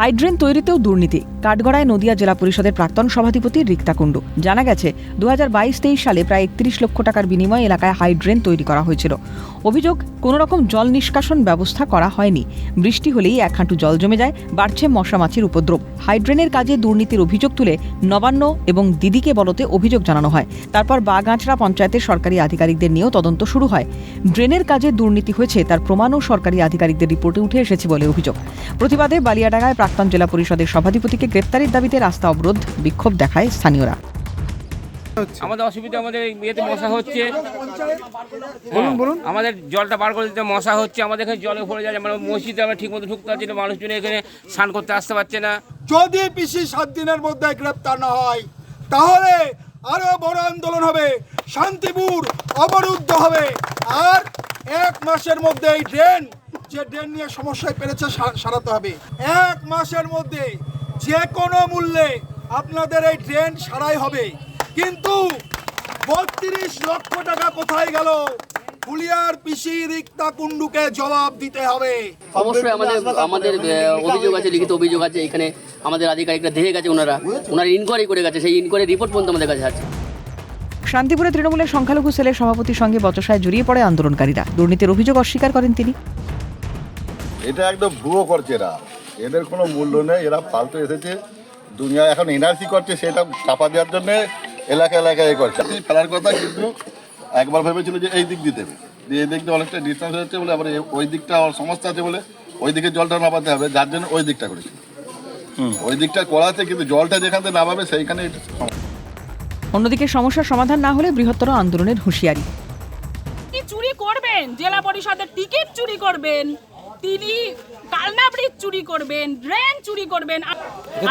Hydrant তৈরিতেও দুর্নীতি। কাঠগড়ায় নদিয়া জেলা পরিষদের প্রাক্তন সভাধিপতি রিক্তা কুণ্ডু। জানা গেছে দু হাজার বাইশ তেইশ সালে প্রায় একত্রিশ লক্ষ টাকার বিনিময়ে এলাকায় হাইড্রেন তৈরি করা হয়েছিল। অভিযোগ কোনো রকম জল নিষ্কাশন ব্যবস্থা করা হয়নি। বৃষ্টি হলেই এক হাঁটু জল জমে যায়, বাড়ছে মশা মাছির উপদ্রব। হাইড্রেনের কাজে দুর্নীতির অভিযোগ তুলে নবান্ন এবং দিদিকে বলতে অভিযোগ জানানো হয়। তারপর বাগাঁচড়া পঞ্চায়েতের সরকারি আধিকারিকদের নিয়েও তদন্ত শুরু হয়। ড্রেনের কাজে দুর্নীতি হয়েছে, তার প্রমাণও সরকারি আধিকারিকদের রিপোর্টে উঠে এসেছে বলে অভিযোগ। প্রতিবাদে বালিয়াডাঙ্গায় প্রাক্তন জেলা পরিষদের সভাধিপতিকে গ্রেপ্তারের দাবিতে রাস্তা অবরোধ বিক্ষোভ দেখায় স্থানীয়রা। আমাদের অসুবিধা আমাদের এই ইয়েতে মশা হচ্ছে। বলুন বলুন। আমাদের জলটা বার করে দিতে মশা হচ্ছে আমাদের এখানে জলে ভরে যায় মানে মসজিদে আমরা ঠিক মতো ঢুকতে পারছি না মানুষজন এখানে স্নান করতে আসতে পারছে না। যদি পিসি সাত দিনের মধ্যে গ্রেপ্তার না হয় তাহলে আরও বড় আন্দোলন হবে শান্তিপুর অবরুদ্ধ হবে আর এক মাসের মধ্যে এই ড্রেন যে ড্রেন নিয়ে সমস্যায় পেরেছে সারাতে হবে। এক মাসের মধ্যে যে কোনো মূল্যে আপনাদের এই ড্রেন সারাই হবে। কিন্তু বত্রিশ লক্ষ টাকা কোথায় গেল? হুলিয়ার পিসি রিক্তা কুণ্ডুকে জবাব দিতে হবে। অবশ্যই আমাদের আমাদের অভিযোগ আছে লিখিত অভিযোগ আছে। এখানে আমাদের আধিকারিকরা দেখে গেছে ওনারা। ওনারা ইনকোয়ারি করে গেছে। সেই ইনকোয়ারি রিপোর্ট পর্যন্ত আমাদের কাছে আছে। শান্তিপুরে তৃণমূলের সংখ্যালঘু সেলের সভাপতির সঙ্গে বচসায় জড়িয়ে পড়ে আন্দোলনকারীরা। দুর্নীতির অভিযোগ অস্বীকার করেন তিনি। এটা একদম ভুয়ো করছে এরা। এদের কোনো মূল্য নেই এরা ফালতু এসেছে। দুনিয়া এখন এনআরসি করছে সেটা চাপা দেওয়ার জন্য এলাকা এলাকায় এ করছে। ফেলার কথা কিন্তু একবার ভেবেছিল যে এই দিক দিতে হবে। দিয়ে এই দিক দিয়ে অনেকটা ডিস্টেন্স হচ্ছে বলে আবার ওই দিকটা আমার সমস্যা আছে বলে ওই দিকে জলটা নামাতে হবে যার জন্য ওই দিকটা করেছে। ওই দিকটা করাতে কিন্তু জলটা যেখান থেকে নামাবে সেইখানে অন্যদিকে সমস্যার সমাধান না হলে বৃহত্তর আন্দোলনের হুঁশিয়ারি। কি চুরি করবেন? জেলা পরিষদের টিকিট চুরি করবেন। তিনি কালনা চুরি করবেন, ড্রেন চুরি করবেন।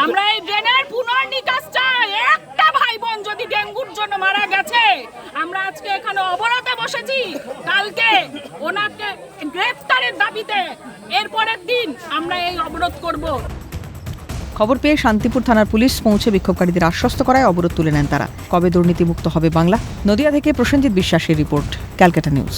আমরা এই ড্রেনের পুনর্নিকাশ চাই। একটা ভাই বোন যদি ডেঙ্গুর জন্য মারা গেছে, আমরা আজকে এখানে অবরোধে বসেছি। কালকে ওনাকে গ্রেফতারের দাবিতে এরপরের দিন আমরা এই অবরোধ করব। খবর পেয়ে শান্তিপুর থানার পুলিশ পৌঁছে বিক্ষোভকারীদের আশ্বস্ত করায় অবরোধ তুলে নেন তারা। কবে দুর্নীতিমুক্ত হবে বাংলা? নদিয়া থেকে প্রসেনজিৎ বিশ্বাসের রিপোর্ট, ক্যালকাটা নিউজ।